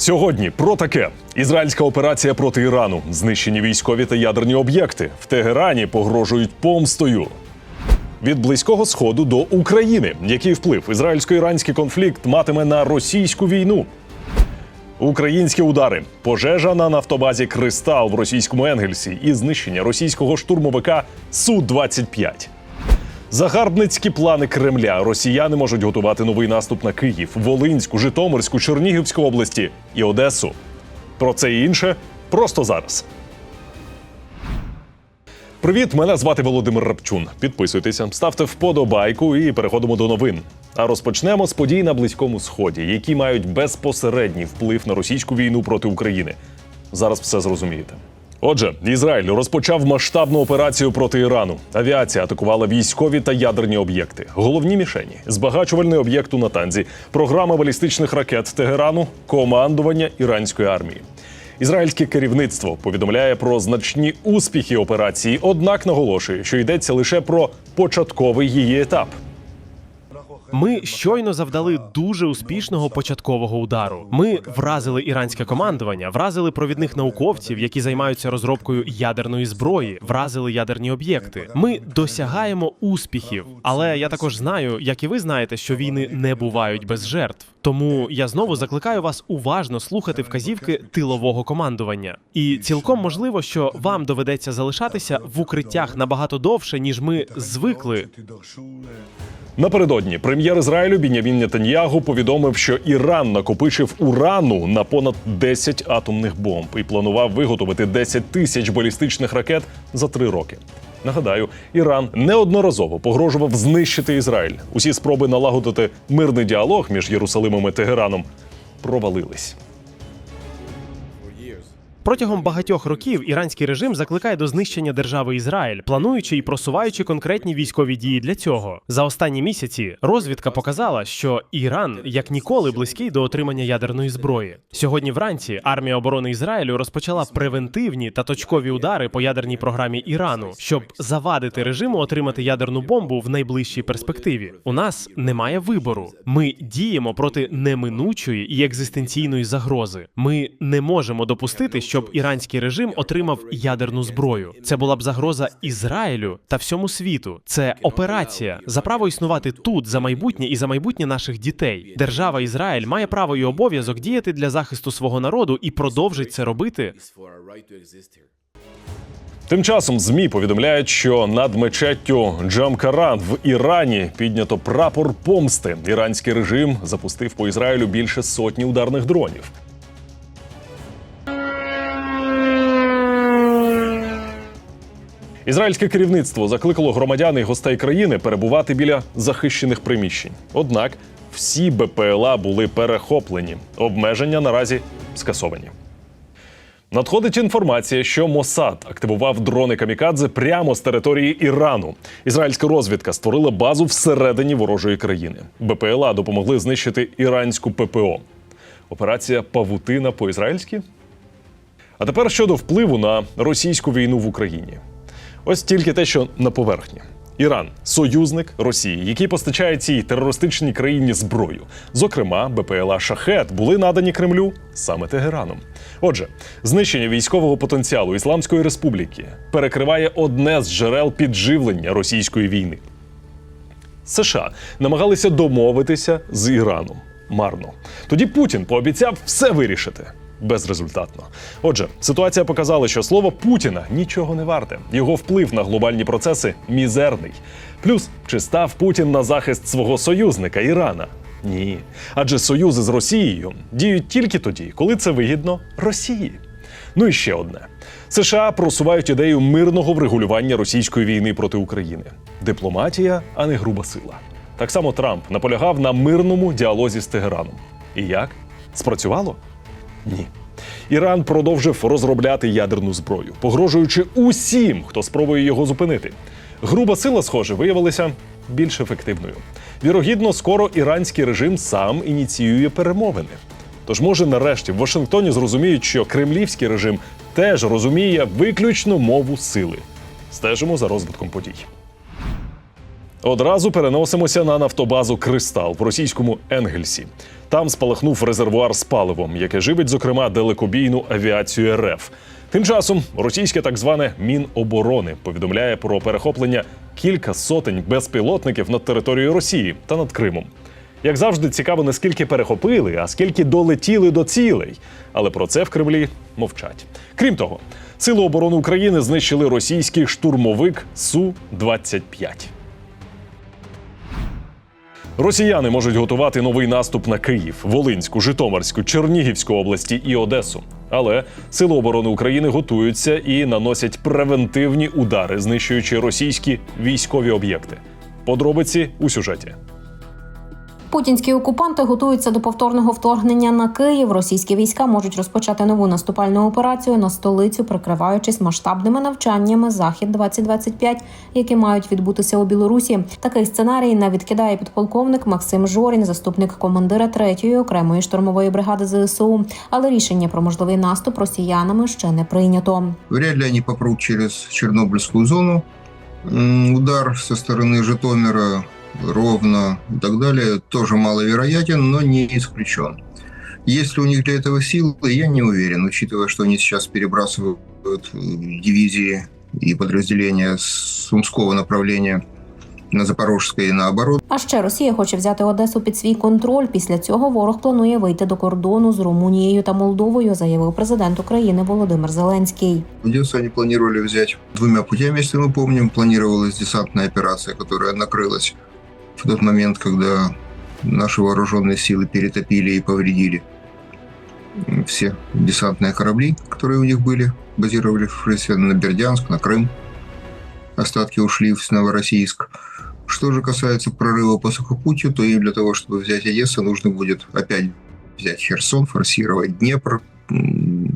Сьогодні про таке: ізраїльська операція проти Ірану, знищені військові та ядерні об'єкти. В Тегерані погрожують помстою. Від близького сходу до України, який вплив? Ізраїльсько-іранський конфлікт матиме на російську війну. Українські удари, пожежа на нафтобазі Кристал в російському Енгельсі. І знищення російського штурмовика Су 25 Загарбницькі плани Кремля. Росіяни можуть готувати новий наступ на Київ, Волинську, Житомирську, Чернігівську області і Одесу. Про це і інше просто зараз. Привіт, мене звати Володимир Рапчун. Підписуйтеся, ставте вподобайку і переходимо до новин. А розпочнемо з подій на близькому сході, які мають безпосередній вплив на російську війну проти України. Зараз все зрозумієте. Отже, Ізраїль розпочав масштабну операцію проти Ірану. Авіація атакувала військові та ядерні об'єкти. Головні мішені збагачувальний об'єкт у Натанзі, програма балістичних ракет Тегерану, командування іранської армії. Ізраїльське керівництво повідомляє про значні успіхи операції, однак наголошує, що йдеться лише про початковий її етап. Ми щойно завдали дуже успішного початкового удару. Ми вразили іранське командування, вразили провідних науковців, які займаються розробкою ядерної зброї, вразили ядерні об'єкти. Ми досягаємо успіхів, але я також знаю, як і ви знаєте, що війни не бувають без жертв. Тому я знову закликаю вас уважно слухати вказівки тилового командування. І цілком можливо, що вам доведеться залишатися в укриттях набагато довше, ніж ми звикли Напередодні прем'єр Ізраїлю Бінямін Нетаньягу повідомив, що Іран накопичив урану на понад 10 атомних бомб і планував виготовити 10 тисяч балістичних ракет за три роки. Нагадаю, Іран неодноразово погрожував знищити Ізраїль. Усі спроби налагодити мирний діалог між Єрусалимом і Тегераном провалились. Протягом багатьох років іранський режим закликає до знищення держави Ізраїль, плануючи і просуваючи конкретні військові дії для цього. За останні місяці розвідка показала, що Іран як ніколи близький до отримання ядерної зброї. Сьогодні вранці армія оборони Ізраїлю розпочала превентивні та точкові удари по ядерній програмі Ірану, щоб завадити режиму отримати ядерну бомбу в найближчій перспективі. У нас немає вибору. Ми діємо проти неминучої і екзистенційної загрози. Ми не можемо допустити, щоб іранський режим отримав ядерну зброю. Це була б загроза Ізраїлю та всьому світу. Це операція за право існувати тут за майбутнє і за майбутнє наших дітей. Держава Ізраїль має право і обов'язок діяти для захисту свого народу і продовжить це робити. Тим часом ЗМІ повідомляють, що над мечеттю Джамкаран в Ірані піднято прапор помсти. Іранський режим запустив по Ізраїлю більше сотні ударних дронів. Ізраїльське керівництво закликало громадян і гостей країни перебувати біля захищених приміщень. Однак всі БПЛА були перехоплені. Обмеження наразі скасовані. Надходить інформація, що Мосад активував дрони камікадзе прямо з території Ірану. Ізраїльська розвідка створила базу всередині ворожої країни. БПЛА допомогли знищити іранську ППО. Операція Павутина по-ізраїльськи. А тепер щодо впливу на російську війну в Україні. Ось тільки те, що на поверхні. Іран союзник Росії, який постачає цій терористичній країні зброю. Зокрема, БПЛА Шахет були надані Кремлю саме Тегераном. Отже, знищення військового потенціалу Ісламської Республіки перекриває одне з джерел підживлення російської війни. США намагалися домовитися з Іраном марно. Тоді Путін пообіцяв все вирішити. Безрезультатно. Отже, ситуація показала, що слово Путіна нічого не варте. Його вплив на глобальні процеси мізерний. Плюс, чи став Путін на захист свого союзника Ірана? Ні. Адже союзи з Росією діють тільки тоді, коли це вигідно Росії. Ну і ще одне: США просувають ідею мирного врегулювання російської війни проти України. Дипломатія, а не груба сила. Так само Трамп наполягав на мирному діалозі з Тегераном. І як? Спрацювало? Ні. Іран продовжив розробляти ядерну зброю, погрожуючи усім, хто спробує його зупинити. Груба сила, схоже, виявилася більш ефективною. Вірогідно, скоро іранський режим сам ініціює перемовини. Тож, може, нарешті в Вашингтоні зрозуміють, що кремлівський режим теж розуміє виключно мову сили. Стежимо за розвитком подій. Одразу переносимося на нафтобазу Кристал в російському Енгельсі. Там спалахнув резервуар з паливом, яке живить, зокрема, далекобійну авіацію РФ. Тим часом російське так зване Міноборони повідомляє про перехоплення кілька сотень безпілотників над територією Росії та над Кримом. Як завжди, цікаво не скільки перехопили, а скільки долетіли до цілей. Але про це в Кремлі мовчать. Крім того, Сили оборони України знищили російський штурмовик Су-25. Росіяни можуть готувати новий наступ на Київ, Волинську, Житомирську, Чернігівську області і Одесу. Але Сили оборони України готуються і наносять превентивні удари, знищуючи російські військові об'єкти. Подробиці у сюжеті. Путінські окупанти готуються до повторного вторгнення на Київ. Російські війська можуть розпочати нову наступальну операцію на столицю, прикриваючись масштабними навчаннями Захід 2025 які мають відбутися у Білорусі. Такий сценарій не відкидає підполковник Максим Жорін, заступник командира 3-ї окремої штурмової бригади ЗСУ. Але рішення про можливий наступ росіянами ще не прийнято. Вряд ли они попрут через Чернобыльскую зону. Удар со стороны Житомира, Ровно и так далее тоже маловероятен, но не исключен. Есть ли у них для этого силы, я не уверен, учитывая, что они сейчас перебрасывают э, дивизии и подразделения с Сумского направления на Запорожское и наоборот. А ще Росія хоче взяти Одесу під свій контроль. Після цього ворог планує вийти до кордону з Румунією та Молдовою, заявив президент України Володимир Зеленський. Одессу они планировали взять двумя путями, если мы помним. Планировалась десантная операция, которая накрылась в тот момент, когда наши вооруженные силы перетопили и повредили все десантные корабли, которые у них были, базировались на Бердянск, на Крым. Остатки ушли в Новороссийск. Что же касается прорыва по сухопутью, то им для того, чтобы взять Одессу, нужно будет опять взять Херсон, форсировать Днепр,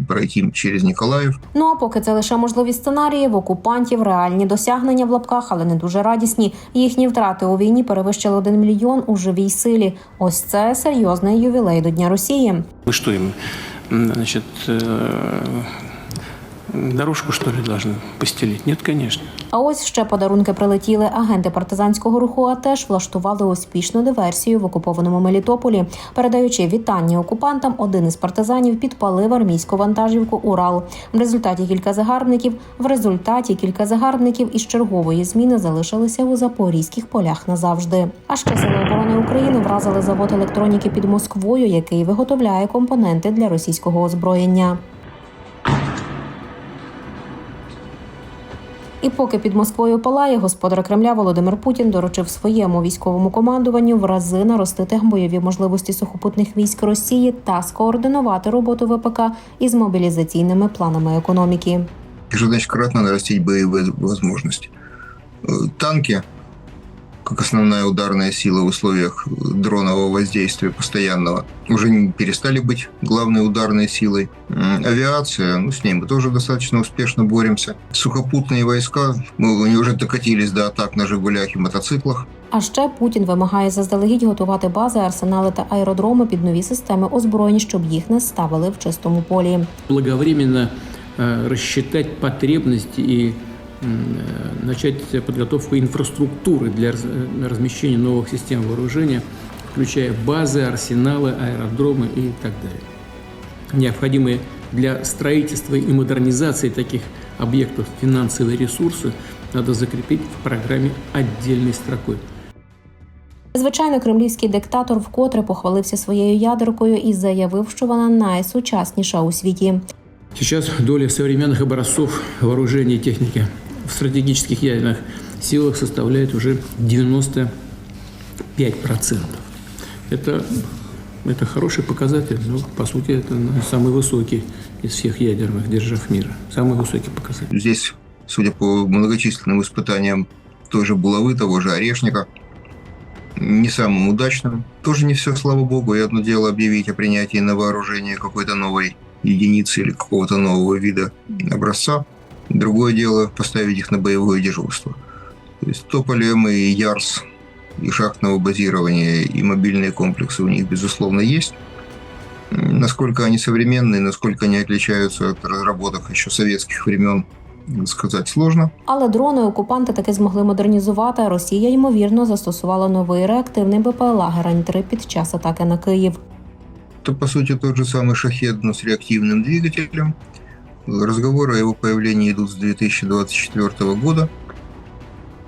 пройти через Николаев. Ну а поки це лише можливі сценарії, в окупантів реальні досягнення в лапках, але не дуже радісні. Їхні втрати у війні перевищили 1 мільйон у живій силі. Ось це серйозний ювілей до Дня Росії. Вы что им, м, значит, э, дорожку что ли должны постелить? Нет, конечно. А ось ще подарунки прилетіли. Агенти партизанського руху АТЕШ влаштували успішну диверсію в окупованому Мелітополі. Передаючи вітання окупантам, один із партизанів підпалив армійську вантажівку Урал. В результаті кілька загарбників в результаті кілька загарбників із чергової зміни залишилися у запорізьких полях назавжди. А ще сили оборони України вразили завод електроніки під Москвою, який виготовляє компоненти для російського озброєння. І поки під Москвою палає, господар Кремля Володимир Путін доручив своєму військовому командуванню в рази наростити бойові можливості сухопутних військ Росії та скоординувати роботу ВПК із мобілізаційними планами економіки. И что значит кратно нарастить боевые возможности? Э, Танки, как основная ударная сила в условиях дронового воздействия постоянного, уже не перестали быть главной ударной силой. М, Авиация, ну, с ней мы тоже достаточно успешно боремся. Сухопутные войска, ну, они уже докатились до атак на «Жигулях» и мотоциклах. А ще Путін вимагає заздалегідь готувати бази, арсенали та аеродроми під нові системи озброєнь, щоб їх не ставили в чистому полі. Благовременно э, рассчитать потребности и м, э, начать подготовку инфраструктуры для раз- э, размещения новых систем вооружения, включая базы, арсеналы, аэродромы и так далее. Необходимые для строительства и модернизации таких объектов финансовые ресурсы надо закрепить в программе отдельной строкой. Звичайно, кремлівський диктатор вкотре похвалився своєю ядеркою і заявив, що вона найсучасніша у світі. Сейчас доля современных образцов вооружения и техники в стратегических ядерных силах составляет уже 95%. Это, это хороший показатель, но по сути это ну, самый высокий из всех ядерных держав мира. Самый высокий показатель. Здесь, судя по многочисленным испытаниям той же булавы, того же орешника, не самым удачным. Тоже не все, слава богу. И одно дело объявить о принятии на вооружение какой-то новой единицы или какого-то нового вида образца. Другое дело поставить их на боевое дежурство. То есть Тополем и Ярс, и шахтного базирования, и мобильные комплексы у них, безусловно, есть. М, Насколько они современные, насколько они отличаются от разработок еще советских времен, сказать сложно. Але дрони окупанти таки змогли модернізувати. а Росія ймовірно застосувала новий реактивний БПЛА Герань 3 під час атаки на Київ. Это, по сути, тот же самый шахед, но с реактивным двигателем. Разговоры о его появлении идут с 2024 года.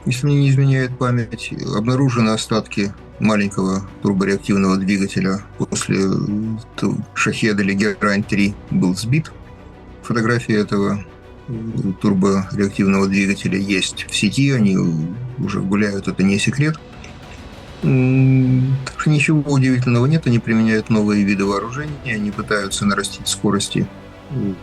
Если мне не изменяет память, обнаружены остатки маленького турбореактивного двигателя после шахеда или Герань-3 был сбит. Фотографии этого турбореактивного двигателя есть в сети, они уже гуляют, это не секрет. Так что ничего удивительного нет, они применяют новые виды вооружения, они пытаются нарастить скорости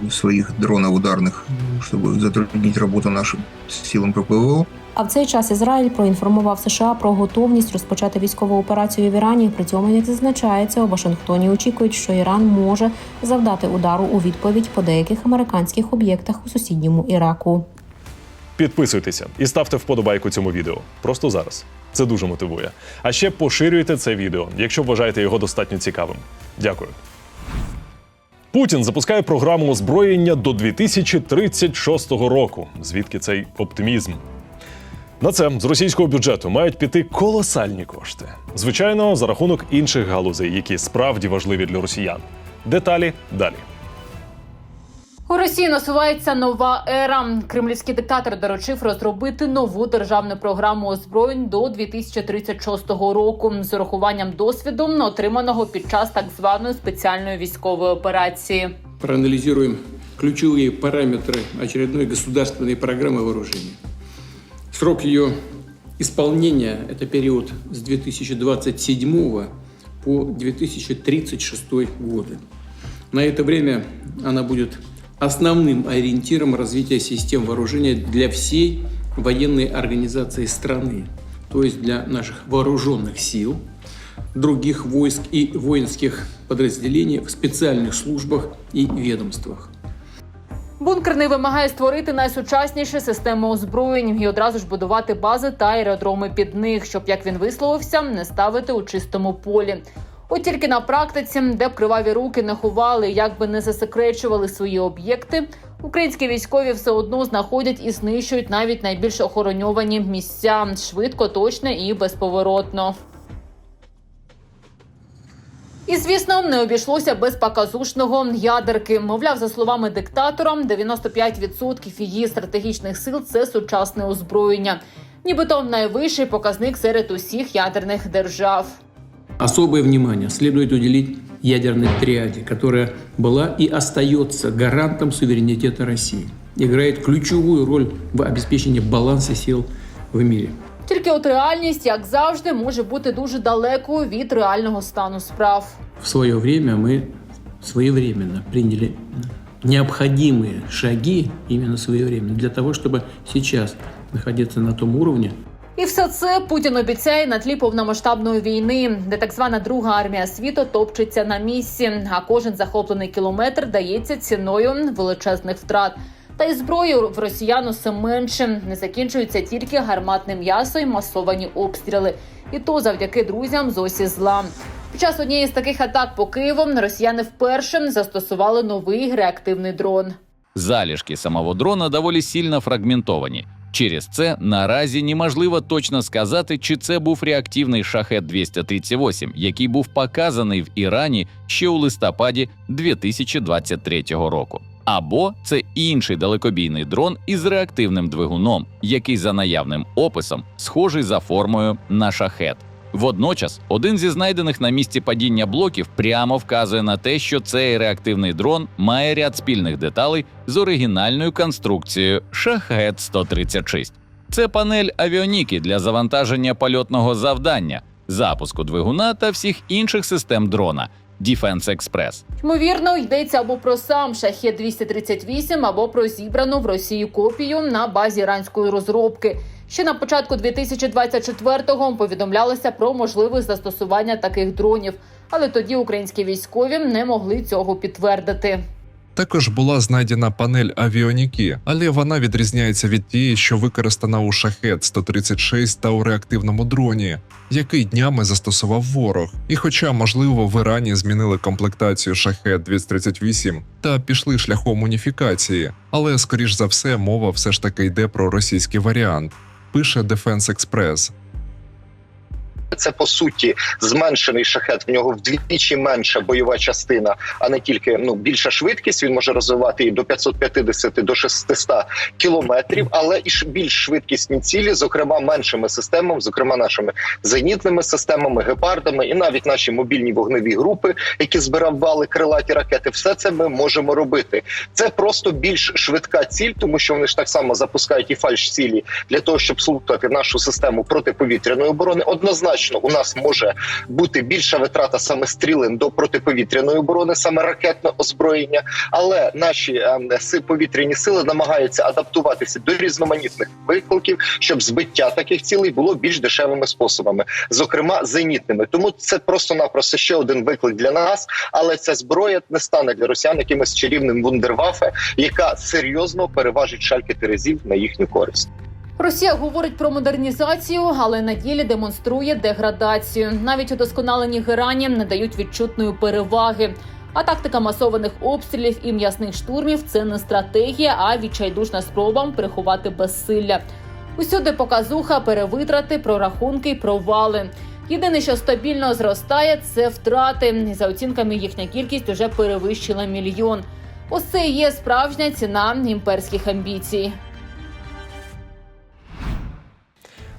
своих дронов ударных, чтобы затруднить работу нашим силам ППО. А в цей час Ізраїль проінформував США про готовність розпочати військову операцію в Ірані. При цьому, як зазначається, у Вашингтоні очікують, що Іран може завдати удару у відповідь по деяких американських об'єктах у сусідньому Іраку. Підписуйтеся і ставте вподобайку цьому відео. Просто зараз. Це дуже мотивує. А ще поширюйте це відео, якщо вважаєте його достатньо цікавим. Дякую. Путін запускає програму озброєння до 2036 року. Звідки цей оптимізм? На це з російського бюджету мають піти колосальні кошти. Звичайно, за рахунок інших галузей, які справді важливі для росіян. Деталі далі. У Росії насувається нова ера. Кремлівський диктатор доручив розробити нову державну програму озброєнь до 2036 року з урахуванням досвіду, отриманого під час так званої спеціальної військової операції. Проанализируем ключевые параметры очередной государственной программы вооружения. Срок ее исполнения – это период с 2027 по 2036 годы. На это время она будет основным ориентиром развития систем вооружения для всей военной организации страны, то есть для наших вооруженных сил, других войск и воинских подразделений в специальных службах и ведомствах. Бункерний вимагає створити найсучасніші системи озброєнь і одразу ж будувати бази та аеродроми під них, щоб, як він висловився, не ставити у чистому полі. От тільки на практиці, де б криваві руки не ховали, як би не засекречували свої об'єкти, українські військові все одно знаходять і знищують навіть найбільш охороньовані місця швидко, точно і безповоротно. І звісно, не обійшлося без показушного ядерки. Мовляв, за словами диктатора, 95% її стратегічних сил це сучасне озброєння, нібито найвищий показник серед усіх ядерних держав. Особое внимание следует уделить ядерной триаде, которая была и остается гарантом суверенитета России. Играет ключевую роль в обеспечении баланса сил в мире. Тільки от реальність, як завжди, може бути дуже далекою від реального стану справ. В свое время мы своевременно приняли необходимые шаги, именно своевременно, для того, чтобы сейчас находиться на том уровне, і все це Путін обіцяє на тлі повномасштабної війни, де так звана друга армія світу топчеться на місці, а кожен захоплений кілометр дається ціною величезних втрат. Та й зброю в росіян усе менше не закінчується тільки гарматне м'ясо і масовані обстріли. І то завдяки друзям з осі зла. Під час однієї з таких атак по Києву росіяни вперше застосували новий реактивний дрон. Залишки самого дрона доволі сильно фрагментовані. Через це наразі неможливо точно сказати, чи це був реактивний шахет 238, який був показаний в Ірані ще у листопаді 2023 року. Або це інший далекобійний дрон із реактивним двигуном, який за наявним описом схожий за формою на шахет. Водночас, один зі знайдених на місці падіння блоків прямо вказує на те, що цей реактивний дрон має ряд спільних деталей з оригінальною конструкцією Шахет 136. Це панель авіоніки для завантаження польотного завдання, запуску двигуна та всіх інших систем дрона Defense Express. Ймовірно, йдеться або про сам шахет 238, або про зібрану в Росії копію на базі іранської розробки. Ще на початку 2024-го повідомлялося про можливе застосування таких дронів, але тоді українські військові не могли цього підтвердити. Також була знайдена панель авіоніки, але вона відрізняється від тієї, що використана у шахет 136 та у реактивному дроні, який днями застосував ворог. І хоча, можливо, в Ірані змінили комплектацію шахет 238 та пішли шляхом уніфікації, але скоріш за все мова все ж таки йде про російський варіант. Пише Defense Express. Це по суті зменшений шахет. В нього вдвічі менша бойова частина, а не тільки ну більша швидкість. Він може розвивати і до 550 до 600 кілометрів, але і більш швидкісні цілі, зокрема меншими системами, зокрема нашими зенітними системами, гепардами, і навіть наші мобільні вогневі групи, які збирали крилаті ракети. Все це ми можемо робити. Це просто більш швидка ціль, тому що вони ж так само запускають і фальш цілі для того, щоб слухати нашу систему протиповітряної оборони. Однозначно, у нас може бути більша витрата саме стрілин до протиповітряної оборони, саме ракетне озброєння. Але наші ем, повітряні сили намагаються адаптуватися до різноманітних викликів, щоб збиття таких цілей було більш дешевими способами, зокрема зенітними. Тому це просто-напросто ще один виклик для нас. Але ця зброя не стане для росіян якимось чарівним вундервафе, яка серйозно переважить шальки терезів на їхню користь. Росія говорить про модернізацію, але на ділі демонструє деградацію. Навіть удосконалені герані не дають відчутної переваги. А тактика масованих обстрілів і м'ясних штурмів це не стратегія, а відчайдушна спроба приховати безсилля. Усюди показуха, перевитрати, прорахунки й провали. Єдине, що стабільно зростає, це втрати. За оцінками, їхня кількість уже перевищила мільйон. Ось є справжня ціна імперських амбіцій.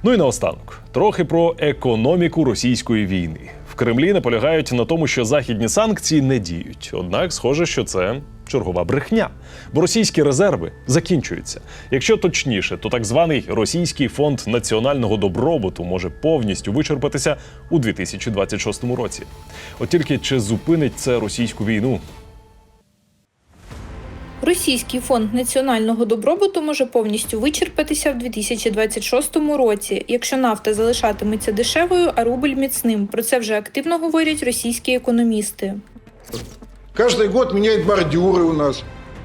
Ну і наостанок трохи про економіку російської війни. В Кремлі наполягають на тому, що західні санкції не діють. Однак, схоже, що це чергова брехня, бо російські резерви закінчуються. Якщо точніше, то так званий російський фонд національного добробуту може повністю вичерпатися у 2026 році. От тільки чи зупинить це російську війну? Російський фонд національного добробуту може повністю вичерпатися в 2026 році, якщо нафта залишатиметься дешевою, а рубль міцним. Про це вже активно говорять російські економісти. Кожен год міняють бордюри у нас.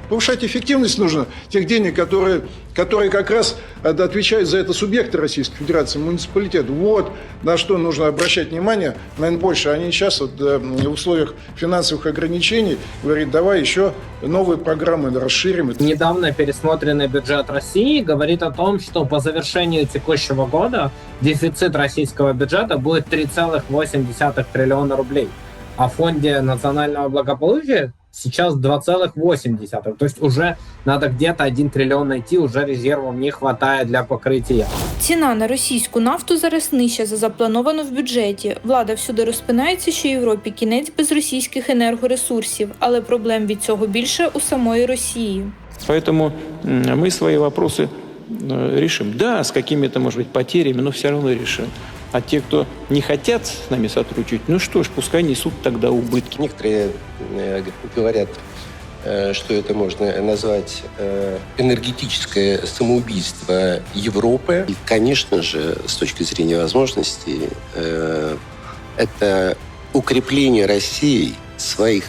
Повышать эффективность нужно тех денег, которые, которые как раз э, отвечают за это субъекты Российской Федерации, муниципалитет. Вот на что нужно обращать внимание, наверное, больше. Они сейчас вот, э, в условиях финансовых ограничений говорят, давай еще новые программы расширим. Недавно пересмотренный бюджет России говорит о том, что по завершению текущего года дефицит российского бюджета будет 3,8 триллиона рублей. В фонде национального благополучия сейчас 2,8. То есть уже надо где-то 1 триллион найти, уже резервов не хватает для покрытия. Ціна на російську нафту зараз нижча за заплановано в бюджеті. Влада всюди розпинається, що Європі кінець без російських енергоресурсів, але проблем від цього більше у самої Росії. Поэтому м, мы свои вопросы э, решим. Да, с какими-то, может быть, потерями, но все равно решим. А те, кто не хотят с нами сотрудничать, ну что ж, пускай несут тогда убытки. Некоторые э, говорят, э, что это можно назвать э, энергетическое самоубийство Европы. И, конечно же, с точки зрения возможностей, э, это укрепление России своих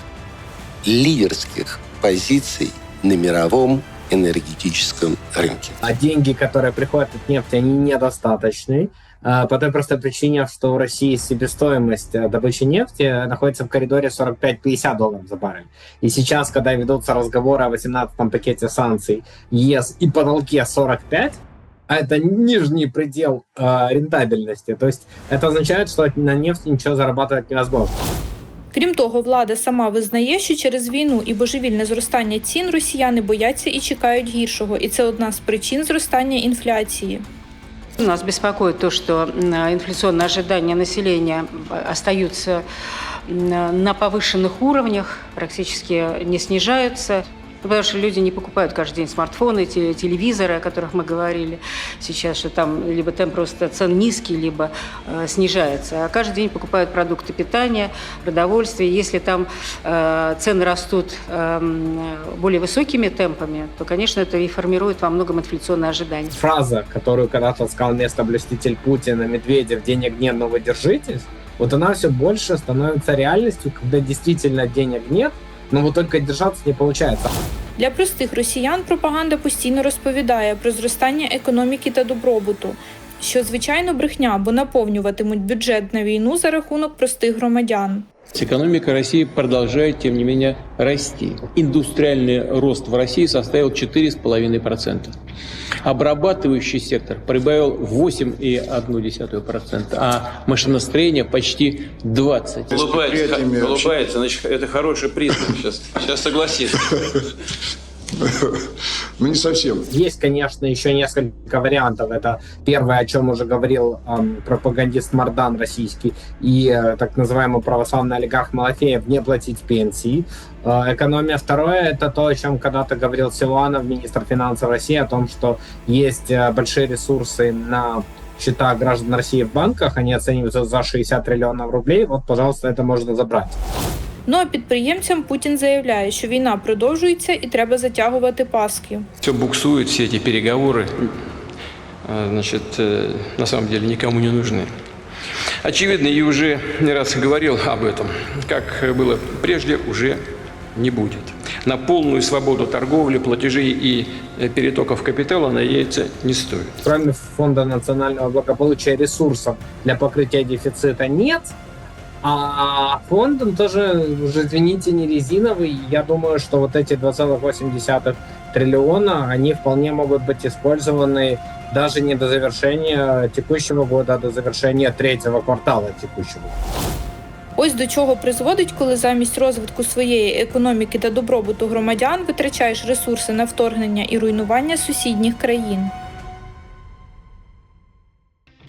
лидерских позиций на мировом энергетическом рынке. А деньги, которые приходят от нефти, они недостаточны. а, По той простой причине, что у России себестоимость э, добычи нефти находится в коридоре 45-50 долларов за баррель. И сейчас, когда ведутся разговоры о 18-м пакете санкций ЕС и потолке 45, а это нижний предел э, рентабельности. То есть это означает, что на нефти ничего зарабатывать невозможно. Крім того, влада сама визнає, що через війну і божевільне зростання цін росіяни бояться і чекають гіршого, і це одна з причин зростання інфляції. Нас беспокоит то, что м, инфляционные ожидания населения остаются м, на повышенных уровнях, практически не снижаются. Потому что люди не покупают каждый день смартфоны, те- телевизоры, о которых мы говорили сейчас, что там либо темп просто цен низкий, либо э, снижается. А каждый день покупают продукты питания, продовольствие. Если там э, цены растут эм, более высокими темпами, то, конечно, это и формирует во многом инфляционные ожидания. Фраза, которую когда-то сказал место блюститель Путина, Медведев, денег нет, но вы держитесь, вот она все больше становится реальностью, когда действительно денег нет, но вот только держаться не получается. Для простих росіян пропаганда постійно розповідає про зростання економіки та добробуту, що звичайно брехня, бо наповнюватимуть бюджет на війну за рахунок простих громадян. Экономика России продолжает, тем не менее, расти. Индустриальный рост в России составил 4,5%. Обрабатывающий сектор прибавил 8,1%, а машиностроение почти 20%. Улыбается, улыбается, значит, это хороший признак сейчас. Сейчас согласится. Ну, не совсем. Есть, конечно, еще несколько вариантов. Это первое, о чем уже говорил эм, пропагандист Мардан российский и э, так называемый православный олигарх Малафеев не платить пенсии. Э, экономия. Второе, это то, о чем когда-то говорил Силуанов, министр финансов России, о том, что есть э, большие ресурсы на счета граждан России в банках, они оцениваются за 60 триллионов рублей. Вот, пожалуйста, это можно забрать. Ну а підприємцям Путін заявляє, що війна продовжується і треба затягувати паски. Все буксует, все эти переговоры, а, значит, э, на самом деле никому не нужны. Очевидно, и уже не раз говорил об этом, как было прежде, уже не будет. На полную свободу торговли, платежей и э, перетоков капитала надеяться не стоит. Кроме фонда национального благополучия ресурсов для покрытия дефицита нет, а фонд он тоже, уже извините, не резиновый. Я думаю, что вот эти 2,8 триллиона, они вполне могут быть использованы даже не до завершения текущего года, а до завершения третьего квартала текущего. Ось до чого призводить, коли замість розвитку своєї економіки та добробуту громадян витрачаєш ресурси на вторгнення і руйнування сусідніх країн.